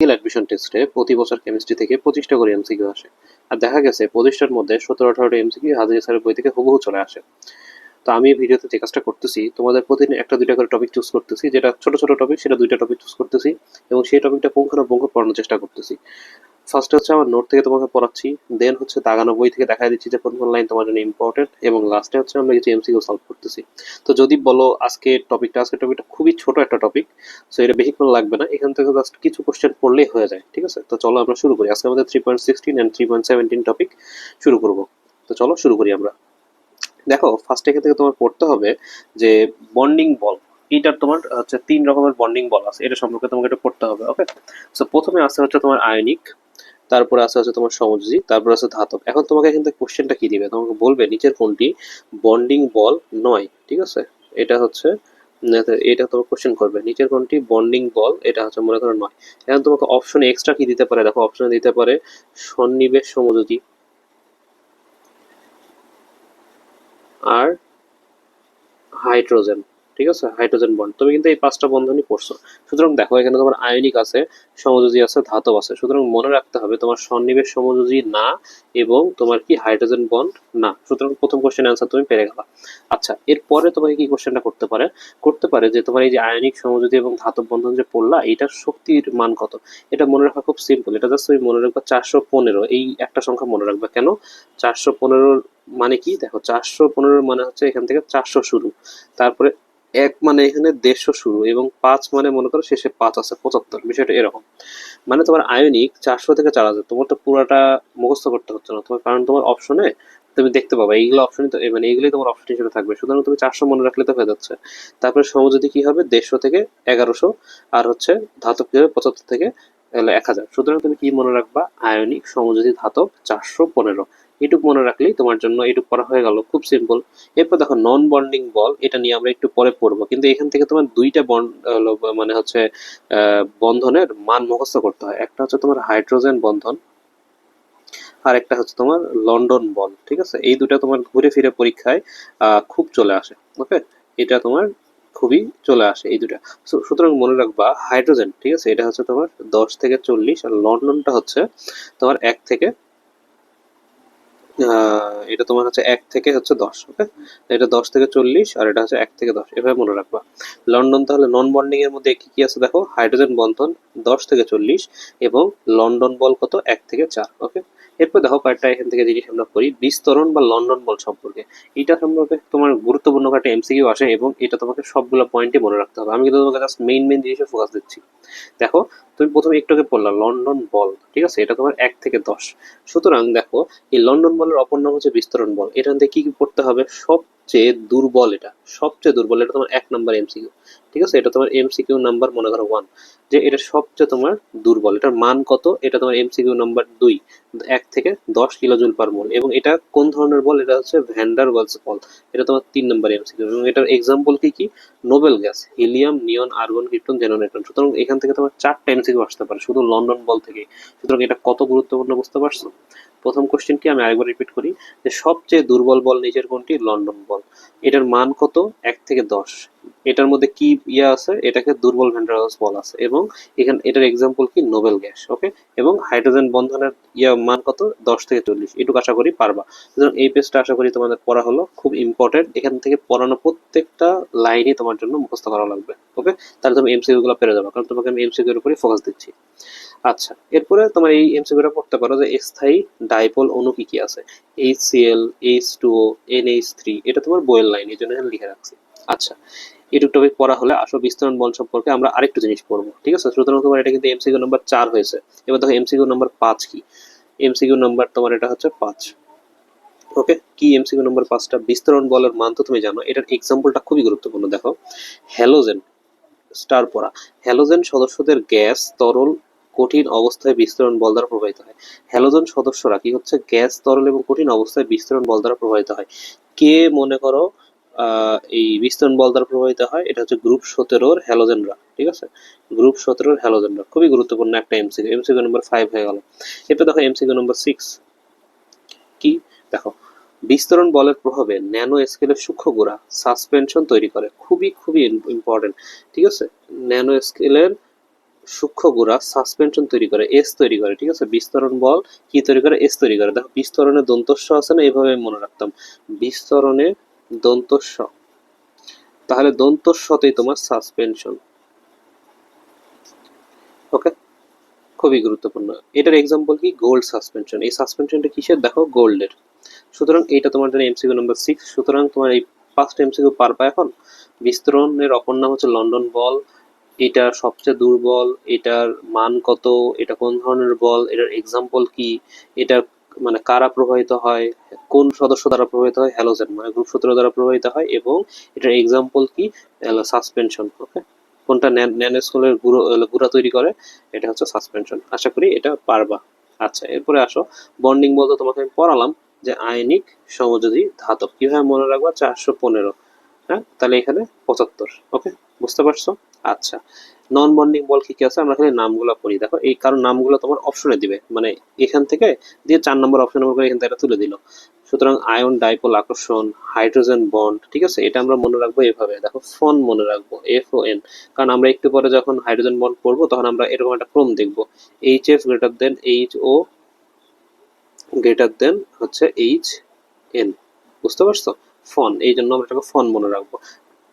Single admission টেস্টে প্রতি বছর কেমিস্ট্রি থেকে পঁচিশটা করে এমসিকিউ আসে। আর দেখা গেছে পঁচিশটার মধ্যে সতেরো আঠারোটা এমসিকিউ হাজির স্যারের বই থেকে হুবহু চলে আসে। তো আমি ভিডিওতে যে কাজটা করতেছি, তোমাদের প্রতিদিন একটা, দুইটা করে টপিক চুজ করতেছি, যেটা ছোট ছোট টপিক সেটা দুইটা টপিক চুজ করতেছি এবং সেই টপিকটা পুঙ্খানুপুঙ্খ পড়ানোর চেষ্টা করতেছি। ফার্স্ট হচ্ছে আমার নোট থেকে তোমাকে পড়াচ্ছি দেন হচ্ছে দাগানো বই থেকে দেখা দিচ্ছি যে কোন কোন লাইন তোমার জন্য ইম্পর্টেন্ট এবং লাস্টে হচ্ছে আমরা কিছু এমসিকিউ সলভ করতেছি। তো যদি বলো আজকে টপিকটা আজকে টপিকটা খুবই ছোট একটা টপিক সো এটা বেশিক্ষণ লাগবে না, এখান থেকে জাস্ট কিছু কোশ্চেন পড়লেই হয়ে যায়, ঠিক আছে? তো চলো আমরা শুরু করি। আজকে আমাদের three point sixteen and three point seventeen topic শুরু করব। তো চলো শুরু করি আমরা। দেখো ফার্স্ট এখান থেকে তোমার পড়তে হবে যে বন্ডিং বল এইটার তোমার হচ্ছে তিন রকমের বন্ডিং বল আছে। এটা সম্পর্কে তোমাকে এটা পড়তে হবে ওকে সো প্রথমে আসছে হচ্ছে তোমার আয়নিক তারপরে আছে হচ্ছে তোমার সমযোজী, তারপরে আছে ধাতব। এখন তোমাকে থেকে কোশ্চেনটা কি দিবে? তোমাকে বলবে নিচের কোনটি বন্ডিং বল নয়, ঠিক আছে? এটা হচ্ছে এটা তোমার কোশ্চেন করবে। নিচের কোনটি বন্ডিং বল এটা হচ্ছে মনে করো নয়। এখন তোমাকে অপশনে এক্সট্রা কি দিতে পারে? দেখো অপশনে দিতে পারে সন্নিবেশ সমযোজী আর হাইড্রোজেন ঠিক আছে? হাইড্রোজেন বন্ড তুমি কিন্তু এই পাঁচটা বন্ধনই পড়ছো। সুতরাং দেখো, এখানে তোমার আয়নিক আছে, সমযোজী আছে, ধাতব আছে। সুতরাং মনে রাখতে হবে, তোমার সন্নিবেশ সমযোজী না এবং তোমার কি হাইড্রোজেন বন্ড না। সুতরাং প্রথম কোশ্চেন অ্যান্সার তুমি পেরে গেলা। আচ্ছা এরপরে তোমাকে কি কোশ্চেনটা করতে পারে? করতে পারে যে তোমার এই যে আয়নিক সমযোজী এবং ধাতব বন্ধন যে পড়লা, এটার শক্তির মান কত? এটা মনে রাখা খুব সিম্পল এটা জাস্ট তুমি মনে রাখবা চারশো পনেরো। এই একটা সংখ্যা মনে রাখবা। কেন? চারশো পনেরোর মানে কি? দেখো, চারশো পনেরোর মানে হচ্ছে এখান থেকে চারশো শুরু। তারপরে এক মানে এখানে দেড়শো শুরু এবং পাঁচ মানে মনে করো শেষে পাঁচ আছে, পঁচাত্তর। বিষয়টা এরকম। মানে তোমার আয়নিক চারশো থেকে চার হাজার। তোমার তো পুরাটা মুখস্থ করতে হচ্ছে না। তোমার কারণ তোমার অপশনে তুমি দেখতে পাবা, এইগুলো অপশনই তো মানে এইগুলোই তোমার অপশন হিসেবে থাকবে। সুতরাং তুমি চারশো মনে রাখলে তো হয়ে যাচ্ছে। তারপরে সমযোজী কি হবে? দেড়শো থেকে এগারোশো। আর হচ্ছে ধাতব কি হবে? পঁচাত্তর থেকে এক হাজার। সুতরাং তুমি কি মনে রাখবা? আয়নিক সমযোজী ধাতব চারশো পনেরো। এটুক মনে রাখলেই তোমার জন্য এটুক করা হয়ে গেল। খুব সিম্পল এরপর দেখো নন বন্ডিং বল এটা নিয়ে আমরা একটু পরে পড়ব। কিন্তু এখান থেকে তোমার দুইটা বন্ড মানে হচ্ছে বন্ধনের মান মুখস্থ করতে হয়। একটা হচ্ছে তোমার হাইড্রোজেন বন্ধন আর একটা হচ্ছে তোমার লন্ডন বল ঠিক আছে? এই দুটো তোমার ঘুরে ফিরে পরীক্ষায় খুব চলে আসে ওকে এটা তোমার খুবই চলে আসে এই দুটা। সুতরাং মনে রাখবা হাইড্রোজেন ঠিক আছে? এটা হচ্ছে তোমার দশ থেকে চল্লিশ, আর লন্ডনটা হচ্ছে তোমার এক থেকে এটা তোমার হচ্ছে এক থেকে হচ্ছে দশ ওকে এটা দশ থেকে চল্লিশ আর এটা হচ্ছে এক থেকে দশ, এভাবে মনে রাখবা। লন্ডন তাহলে নন বন্ডিং এর মধ্যে কি কি আছে দেখো? হাইড্রোজেন বন্ধন দশ থেকে চল্লিশ এবং লন্ডন বল কত? এক থেকে চার ওকে এরপর দেখো কয়েকটা এখান থেকে জিনিস আমরা করি বিস্তরণ বা লন্ডন বল সম্পর্কে। এটা সম্পর্কে তোমার গুরুত্বপূর্ণ কয়েকটা এমসিকিউ আসে এবং এটা তোমাকে সবগুলো পয়েন্টই মনে রাখতে হবে। আমি কিন্তু তোমাকে জাস্ট মেইন মেইন জিনিসে ফোকাস দিচ্ছি। দেখো, তুমি প্রথমে একটু আগে পড়লা, লন্ডন বল, ঠিক আছে? এটা তোমার এক থেকে দশ। সুতরাং দেখো, এই লন্ডন বলের অপর নাম হচ্ছে বিস্তরণ বল। এটা থেকে কি কি পড়তে হবে? সবচেয়ে দুর্বল এটা। সবচেয়ে দুর্বল, এটা তোমার এক নাম্বার এমসিকিউ ঠিক আছে? এটা তোমার এমসিকিউ নাম্বার মনে করো ওয়ান যে এটা সবচেয়ে তোমার দুর্বল। এটার মান কত? এটা তোমার এমসিকিউ নাম্বার দুই। এক থেকে দশ কিলোজুল পার মোল এবং এটা কোন ধরনের বল? এটা হচ্ছে ভ্যান্ডার ওয়ালস বল। এটা তোমার তিন নাম্বার এমসিকিউ এবং এটার এক্সাম্পল কি কি? Noble gas helium neon argon krypton জেনোনেট্রন সুতরাং এখান থেকে তোমার চারটা এমসিকিউ আসতে পারে, শুধু লন্ডন বল থেকে। সুতরাং এটা কত গুরুত্বপূর্ণ বুঝতে পারছ? প্রথম কোশ্চেন কি? আমি আরেকবার রিপিট করি। যে সবচেয়ে দুর্বল বল নিচের কোনটি? লন্ডন বল। এটার মান কত? এক থেকে দশ। এটার মধ্যে কি ইয়ে আছে? এটাকে দুর্বল ভ্যান্ডারওয়ালস বল আছে। এবং এখানে এটার এক্সাম্পল কি? নোবেল গ্যাস ওকে এবং হাইড্রোজেন বন্ধনের ইয়া মান কত? দশ থেকে চল্লিশ। এটুকু আশা করি পারবা। সুতরাং এই পেজটা আশা করি তোমাদের পড়া হলো। খুব ইম্পর্টেন্ট এখান থেকে পড়ানো প্রত্যেকটা লাইনই তোমার জন্য মুখস্থ করা লাগবে ওকে তাহলে তুমি এমসিকিউ গুলো পেরে যাবে। কারণ তোমাকে আমি এমসিকিউ এর উপরে ফোকাস দিচ্ছি। আচ্ছা এরপরে তোমার এই এমসিকিউটা পড়তে পারো যে স্থায়ী ডাইপোল অণু কি কি আছে? H Cl H two O NH three এটা তোমার বইয়ের লাইন, এই জন্য লিখে রাখছি। আচ্ছা এটুক টপিক পড়া হলে আসো বিস্তরণ বল সম্পর্কে আমরা আরেকটু জিনিস পড়ব, ঠিক আছে? সুতরাং তোমার এটা কিন্তু এমসিকিউ নাম্বার চার হয়েছে। এবার দেখো এমসিকিউ নাম্বার পাঁচ কি? এমসিকিউ নাম্বার তোমার এটা হচ্ছে পাঁচ। ওকে, কি এমসিকিউ নাম্বার পাঁচটা? বিস্তরণ বলের মান তো তুমি জানো, এটার এক্সাম্পলটা খুবই গুরুত্বপূর্ণ। দেখো হ্যালোজেন স্টার পড়া। হ্যালোজেন সদস্যদের গ্যাস, তরল কঠিন অবস্থায় বিস্তরণ বল দ্বারা প্রবাহিত হয়। হ্যালোজেন সদস্যরা কি হচ্ছে? গ্যাস তরল এবং কঠিন অবস্থায় বিস্তরণ বল দ্বারা প্রবাহিত হয়। কে মনে করো এই বিস্তরণ বল দ্বারা প্রবাহিত হয়? এটা হচ্ছে গ্রুপ সতেরোর হ্যালোজেনরা, ঠিক আছে? গ্রুপ সতেরোর হ্যালোজেনরা। খুবই গুরুত্বপূর্ণ একটা এমসিকিউ। এমসিকিউ নাম্বার ফাইভ হয়ে গেল। এরপর দেখো এমসিকিউ নাম্বার সিক্স কি? দেখো, বিস্তরণ বলের প্রভাবে ন্যানো স্কেলের সূক্ষ্ম গুড়া সাসপেনশন তৈরি করে। খুবই খুবই ইম্পর্টেন্ট ঠিক আছে? ন্যানো স্কেলের সূক্ষ্ম গুড়া সাসপেনশন তৈরি করে এস তৈরি করে, ঠিক আছে? বিস্তরণ বল কি তৈরি করে? এস তৈরি করে। দেখো, বিস্তরণে দন্তস্ব আছে না? এভাবে মনে রাখতাম। বিস্তরণে দন্তস্ব। তাহলে দন্তস্বতেই তোমার সাসপেনশন ওকে খুবই গুরুত্বপূর্ণ। এটার এক্সাম্পল কি? গোল্ড সাসপেনশন এই সাসপেনশনটা কিসের? দেখো গোল্ডের সুতরাং এইটা তোমার জন্য এমসিকিউ নাম্বার সিক্স সুতরাং তোমার এই পাঁচটা এমসিকিউ পারবা এখন। বিস্তরণের অপর নাম হচ্ছে লন্ডন বল এটা সবচেয়ে দুর্বল, এটার মান কত, এটা কোন ধরনের বল, এটার এক্সাম্পল কি, এটার মানে কারা প্রভাবিত হয়, কোন সদস্য দ্বারা প্রভাবিত হয় হ্যালোজেন মানে গ্রুপ সূত্র দ্বারা প্রভাবিত হয়, এবং এটার এক্সাম্পল কি সাসপেনশন ওকে কোনটা ন্যানো স্কুলের গুঁড়ো গুঁড়া তৈরি করে, এটা হচ্ছে সাসপেনশন আশা করি এটা পারবা। আচ্ছা এরপরে আসো বন্ডিং বলতে তোমাকে আমি পড়ালাম যে আয়নিক সমযোজী ধাতব। কীভাবে মনে রাখবা? চারশো পনেরো হ্যাঁ? তাহলে এখানে পঁচাত্তর ওকে বুঝতে পারছ? আচ্ছা। নন বন্ডিং বল কি কি আছে? আমরা এখানে নামগুলো পড়ি। দেখো, এই কারণ নামগুলো তোমার অপশনে দিবে। মানে এখান থেকে দিয়ে চার নম্বর অপশন নম্বর করে এখান থেকে তুলে দিল। সুতরাং আয়ন ডাইপোল আকর্ষণ হাইড্রোজেন বন্ড ঠিক আছে? এটা আমরা মনে রাখব এভাবে। দেখো ফন মনে রাখব এফ ও এন কারণ আমরা একটু পরে যখন হাইড্রোজেন বন্ড পড়ব, তখন আমরা এরকম একটা ক্রম দেখব। H F greater than H O greater than হচ্ছে এইচ এন বুঝতে পারছ? ফন এই জন্য আমরা এটাকে ফন মনে রাখব।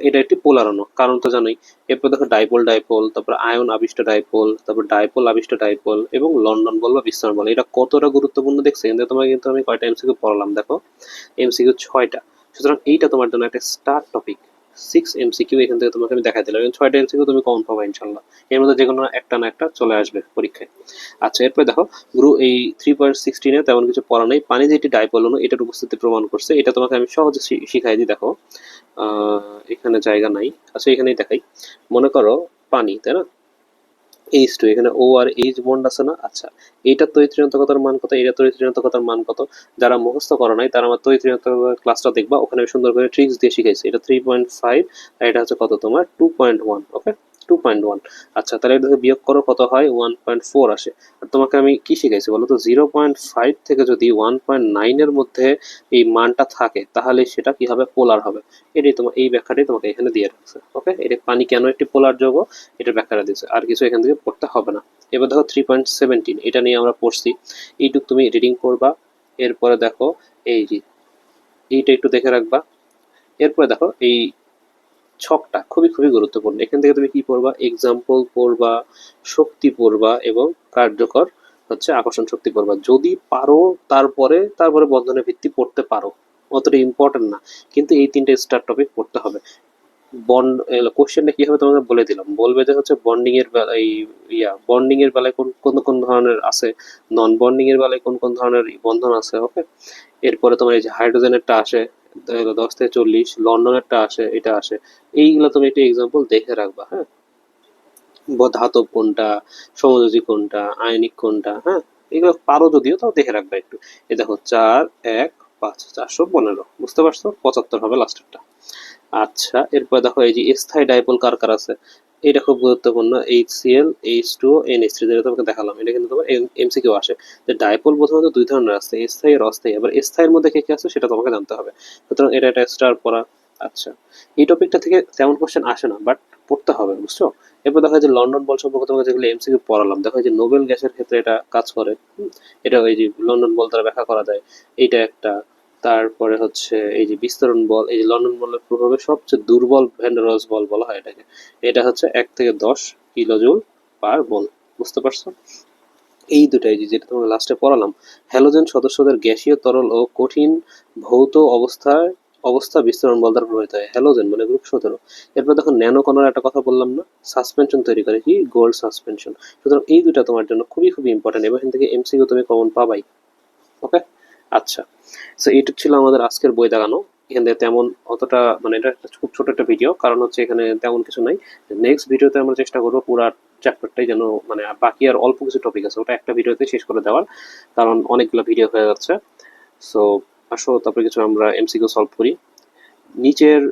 এটা একটি পোলার অণু। কারণ তো জানোই, এরপর দেখো ডাইপোল ডাইপোল, তারপর আয়ন আবিষ্ট ডাইপোল, তারপর ডাইপোল আবিষ্ট ডাইপোল, এবং লন্ডন বল বা বিস্তার বল। এটা কতটা গুরুত্বপূর্ণ দেখছে? কিন্তু তোমাকে কিন্তু আমি কয়টা এমসিকিউ পড়ালাম, দেখো। এমসিকিউ ছয়টা। সুতরাং এইটা তোমার জন্য একটা স্টার টপিক। সিক্স এমসিকিউ এখান থেকে তোমাকে আমি দেখাই দিলাম। এবং ছয়টা এমসিকিউ তুমি কমন পাবো ইনশাল্লাহ এর মধ্যে যে কোনো একটা না একটা চলে আসবে পরীক্ষায়। আচ্ছা এরপর দেখো, গ্রু এই থ্রি পয়েন্ট সিক্সটিনে তেমন কিছু পড়া নেই। পানি যেটি ডাইপল অনু এটার উপস্থিতি প্রমাণ করছে। এটা তোমাকে আমি সহজে শিখাই দিই, দেখো। এখানে জায়গা নাই। আচ্ছা এখানেই দেখাই। মনে করো পানি, তাই না? এইচ টু এখানে ও আর এইচ বন্ড আছে না? আচ্ছা এইটার মান কত? এটা মান কত? যারা মুখস্থ করা নাই, তারা আমার ক্লাসটা দেখবা, ওখানে সুন্দর করে ট্রিক্স দিয়ে এটা থ্রি পয়েন্ট ফাইভ আর এটা হচ্ছে কত তোমার? Two point one okay two point one আচ্ছা তাহলে বিয়োগ করো, কত হয়? ওয়ান পয়েন্ট ফোর আসে। আর তোমাকে আমি কি শিখাইছি বলো তো? জিরো পয়েন্ট ফাইভ থেকে যদি ওয়ান পয়েন্ট নাইনের মধ্যে এই মানটা থাকে, তাহলে সেটা কি হবে? পোলার হবে। এটাই তোমার এই ব্যাখ্যাটাই তোমাকে এখানে দিয়ে রাখছে ওকে এটা পানি কেন একটি পোলার যৌগ? এটা ব্যাখ্যাটা দিচ্ছে আর কিছু এখান থেকে পড়তে হবে না। এবার দেখো থ্রি পয়েন্ট সেভেন্টিন এটা নিয়ে আমরা পড়ছি। এইটুক তুমি রিডিং করবা, এরপরে দেখো এই যে, এইটা একটু দেখে রাখবা। এরপরে দেখো এই ছকটা খুবই খুবই গুরুত্বপূর্ণ। এখান থেকে তুমি কি পড়বা? এক্সাম্পল পড়বা, শক্তি পড়বা এবং কার্যকর হচ্ছে আকর্ষণ শক্তি পড়বা। যদি পারো তারপরে তারপরে বন্ধনের ভিত্তি পড়তে পারো। অতটা ইম্পর্টেন্ট না। কিন্তু এই তিনটে স্টার টপিক পড়তে হবে। বন্ড কোশ্চেনটা কি হবে তোমাকে বলে দিলাম? বলবে যে হচ্ছে বন্ডিং এর এই, ইয়া বন্ডিং এর বেলায় কোন কোন কোন ধরনের আছে? নন বন্ডিং এর বেলায় কোন কোন ধরনের বন্ধন আছে? ওকে এরপরে তোমার এই যে হাইড্রোজেনেরটা আসে দশ থেকে চল্লিশ, লন্ডনেরটা আসে, এটা আসে। এইগুলো তুমি একটু এক্সাম্পল দেখে রাখবা হ্যাঁ? ধাতব কোনটা, সমযোজী কোনটা, আয়নিক কোনটা হ্যাঁ? এগুলো পারো যদিও, তাও দেখে রাখবা একটু। এ দেখো, চার, এক, পাঁচ, চারশো পনেরো। বুঝতে পারছ? পঁচাত্তর হবে লাস্টেরটা আচ্ছা এরপর দেখো এই যে স্থায়ী ডাইপোল কার কার আছে? এটা খুব গুরুত্বপূর্ণ H C L H two N H three যেটা তোমাকে দেখালাম। এটা কিন্তু তোমার এমসিকিউ আসে। যে ডাইপোল প্রথমত দুই ধরনের আছে স্থায়ী আর অস্থায়ী। আবার স্থায়ীর মধ্যে কে কে আছে সেটা তোমাকে জানতে হবে। সুতরাং এটা একটা স্টার পড়া। আচ্ছা এই টপিকটা থেকে তেমন কোশ্চেন আসে না বাট পড়তে হবে, বুঝছ? এরপর দেখা যায় যে লন্ডন বল সম্পর্কে তোমাকে যেগুলো এমসিকিউ পড়ালাম, দেখা যে নোবেল গ্যাসের ক্ষেত্রে এটা কাজ করে। এটা ওই যে লন্ডন বল দ্বারা ব্যাখ্যা করা যায়। এইটা একটা। তারপরে হচ্ছে এই যে বিস্তরণ বল, এই যে লন্ডন বলের প্রভাবে সবচেয়ে দুর্বল ভ্যান্ডারস বল বলা হয় এটাকে। এটা হচ্ছে এক থেকে দশ কিলোজুল পার বল, বুঝতে পারছ? এই দুটাই যেটা তোমাকে লাস্টে পড়ালাম হ্যালোজেন সদস্যদের গ্যাসীয় তরল ও কঠিন ভৌত অবস্থায় অবস্থা বিস্তরণ বল দ্বারা প্রভাবিত হয়। হ্যালোজেন মানে গ্রুপ সতেরো। এরপর দেখো ন্যানো কণার একটা কথা বললাম না সাসপেনশন তৈরি করে কি? গোল্ড সাসপেনশন সুতরাং এই দুটা তোমার জন্য খুবই খুবই ইম্পর্টেন্ট এবার থেকে এমসিকিউ তুমি কমন পাবাই। ওকে আচ্ছা। সো এইটুক ছিল আমাদের আজকের বই দেখানো। এখান তেমন অতটা মানে এটা খুব ছোট একটা ভিডিও কারণ হচ্ছে এখানে তেমন কিছু নাই। নেক্সট ভিডিওতে আমরা চেষ্টা করব পুরা চ্যাপ্টারটাই যেন মানে বাকি আর অল্প কিছু টপিক আছে, ওটা একটা ভিডিওতে শেষ করে দেওয়ার, কারণ অনেকগুলো ভিডিও হয়ে যাচ্ছে। সো আসো, তারপরে কিছু আমরা এমসিকিউ সলভ করি। নিচের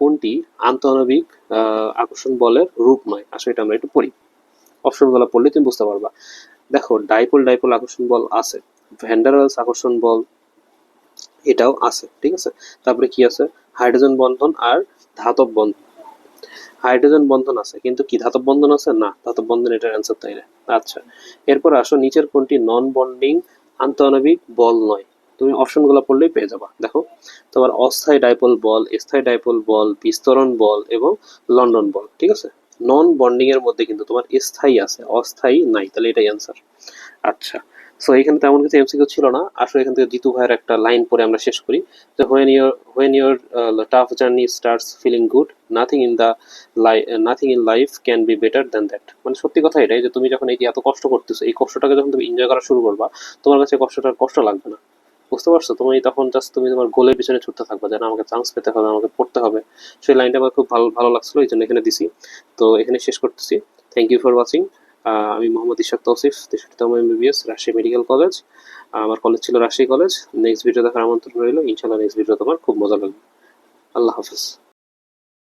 কোনটি? আন্তঃনবিক আকর্ষণ বলের রূপ নয় আসলে এটা আমরা একটু পড়ি। অপশনগুলো পড়লে তুমি বুঝতে পারবা। দেখো ডাইপোল ডাইপোল আকর্ষণ বল আছে। ভ্যান্ডারওয়েলস আকর্ষণ বল এটাও আছে, ঠিক আছে? তারপরে কি আছে? হাইড্রোজেন বন্ধন আর ধাতব বন্ধন। হাইড্রোজেন বন্ধন আছে, কিন্তু কি ধাতব বন্ধন আছে? না, ধাতব বন্ধন এটার অ্যান্সার তাই না। আচ্ছা এরপর আসো নিচের কোনটি? নন বন্ডিং আন্তঃআণবিক বল নয়। তুমি অপশনগুলো পড়লেই পেয়ে যাবা। দেখো, তোমার অস্থায়ী ডাইপোল বল, স্থায়ী ডাইপোল বল, বিস্তরণ বল এবং লন্ডন বল, ঠিক আছে? নন বন্ডিং এর মধ্যে কিন্তু তোমার স্থায়ী আছে, অস্থায়ী নাই, তাহলে এটাই অ্যান্সার আচ্ছা সো এখানে তেমন কিছু এমসিকিউ ছিল না। আসলে এখান থেকে জিতু ভাইয়ের একটা লাইন পরে আমরা শেষ করি। যে when your when your tough journey starts feeling good nothing in the nothing in life can be better than that মানে সত্যি কথা এটাই যে তুমি যখন এই এত কষ্ট করতেছো, এই কষ্টটাকে যখন তুমি এনজয় করা শুরু করবা, তোমার কাছে কষ্টটার কষ্ট লাগবে না। বুঝতে পারছ? তুমি তখন জাস্ট তুমি তোমার গোলের পিছনে ছুটতে থাকবে যে না, আমাকে চান্স পেতে হবে, আমাকে পড়তে হবে। সেই লাইনটা আমার খুব ভালো ভালো লাগছিল এই জন্য এখানে দিছি। তো এখানে শেষ করতেছি। থ্যাংক ইউ ফর ওয়াচিং আমি মোহাম্মদ ইশাক তৌসিফ তেষট্টিতম এমবিবিএস রাজশাহী মেডিকেল কলেজ আমার কলেজ ছিল রাজশাহী কলেজ নেক্সট ভিডিও দেখার আমন্ত্রণ রইল। ইনশাল্লাহ নেক্সট ভিডিও তোমার খুব মজা লাগবে। আল্লাহ হাফিজ।